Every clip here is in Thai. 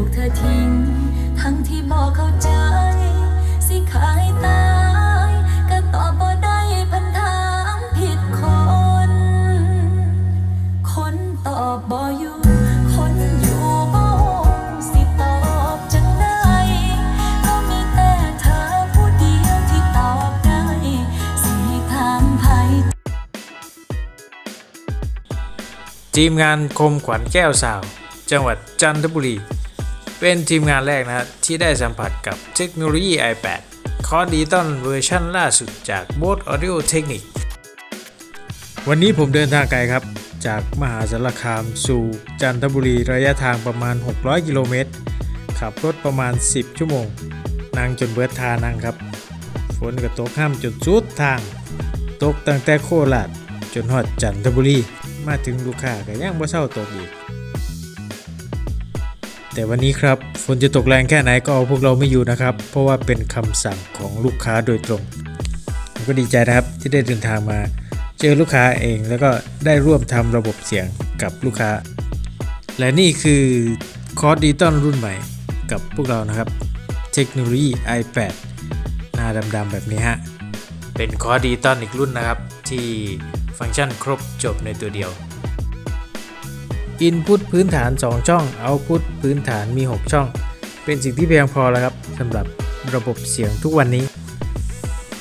ถูกเธอทิ้ง ทั้งที่บอกเข้าใจ สิขายตาย ก็ตอบบ่ได้พันถามผิดคน คนตอบบ่อยู่ คนอยู่บ่สิตอบจังไดก็มีแต่เธอผู้เดียวที่ตอบได้ สิถามไผ ทีมงานคมขวัญแก้วสาว จังหวัดจันทบุรี เป็นทีมงานแรกนะฮะที่ได้สัมผัสกับเทคโนโลยี iPad คอร์ดิจิตอลเวอร์ชันล่าสุดจาก b o t Audio Technic วันนี้ผมเดินทางไกลครับ จากมหาสารคามสู่จันทบุรีระยะทางประมาณ 600 กิโลเมตร ขับรถประมาณ 10 ชั่วโมง นั่งจนเบิดทานั่งครับ ฝนก็ตกห้ามจนสุดทาง ตกตั้งแต่โคราชจนฮอดจันทบุรี มาถึงลูกค้าก็ยังบ่เศร้าตกอีก แต่วันนี้ครับฝนจะตกแรงแค่ไหนก็เอาพวกเราไม่อยู่นะครับ เพราะว่าเป็นคำสั่งของลูกค้าโดยตรงผมก็ดีใจนะครับที่ได้เดินทางมา เจอลูกค้าเองแล้วก็ได้ร่วมทำระบบเสียงกับลูกค้า และนี่คือคอร์สดิจิตอลรุ่นใหม่กับพวกเรานะครับ เทคโนโลยี iPad หน้าดำๆแบบนี้ฮะเป็นคอร์สดิจิตอลอีกรุ่นนะครับ ที่ฟังก์ชันครบจบในตัวเดียว อินพุตพื้นฐาน 2 ช่องเอาพุตพื้นฐานมี 6 ช่อง เป็นสิ่งที่เพียงพอแล้วครับสำหรับระบบเสียงทุกวันนี้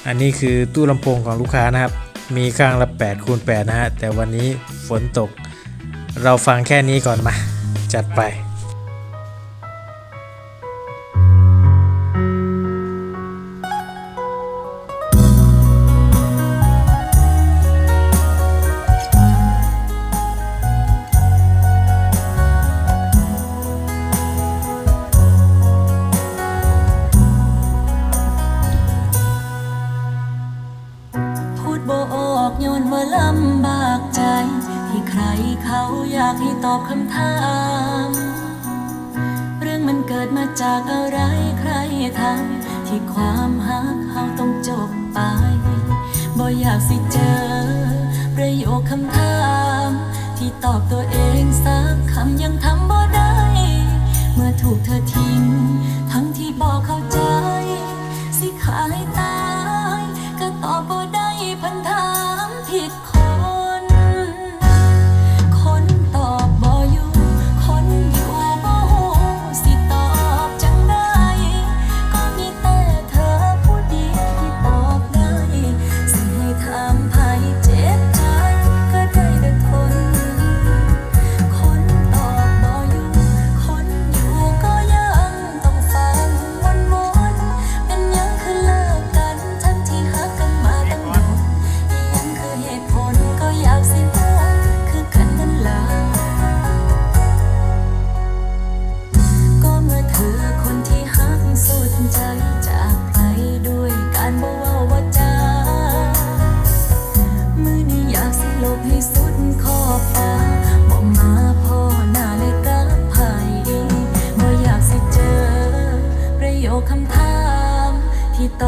อันนี้คือตู้ลำโพงของลูกค้านะครับ มีข้างละ8คูณ8นะฮะ แต่วันนี้ฝนตก เราฟังแค่นี้ก่อนมา จัดไป ย้อนว่าลำบากใจ ที่ใครเขาอยากให้ตอบคำถาม เรื่องมันเกิดมาจากอะไรใครทำที่ความหักเขาต้องจบไปบ่อยากสิเจอ ประโยคคำถาม ที่ตอบตัวเองสักคำยังทำบ่ได้ เมื่อถูกเธอทิ้ง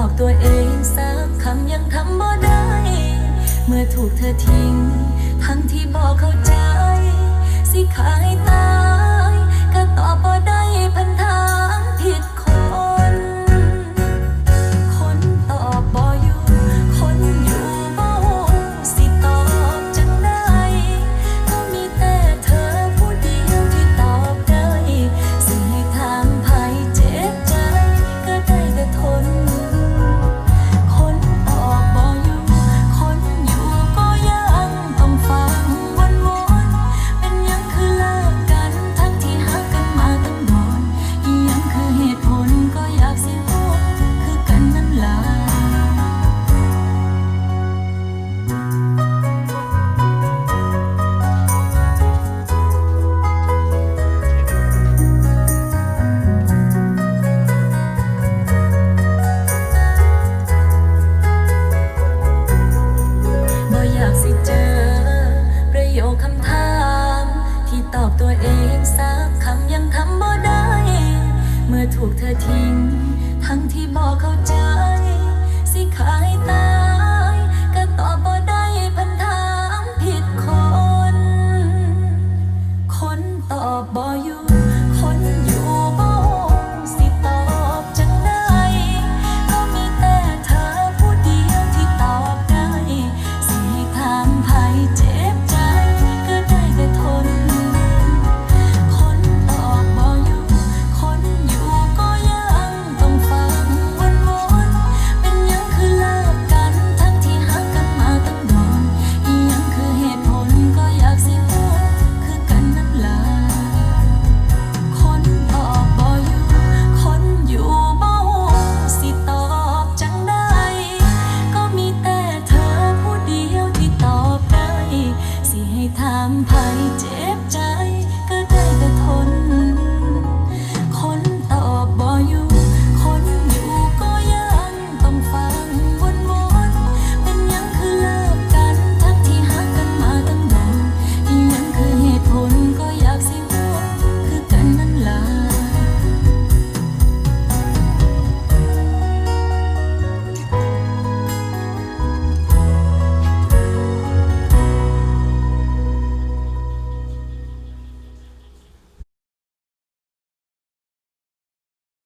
อบตัวเองสักคำยังทำบ่ได้ เมื่อถูกเธอทิ้ง ทั้งที่บอกเข้าใจ สิขายตาำพัน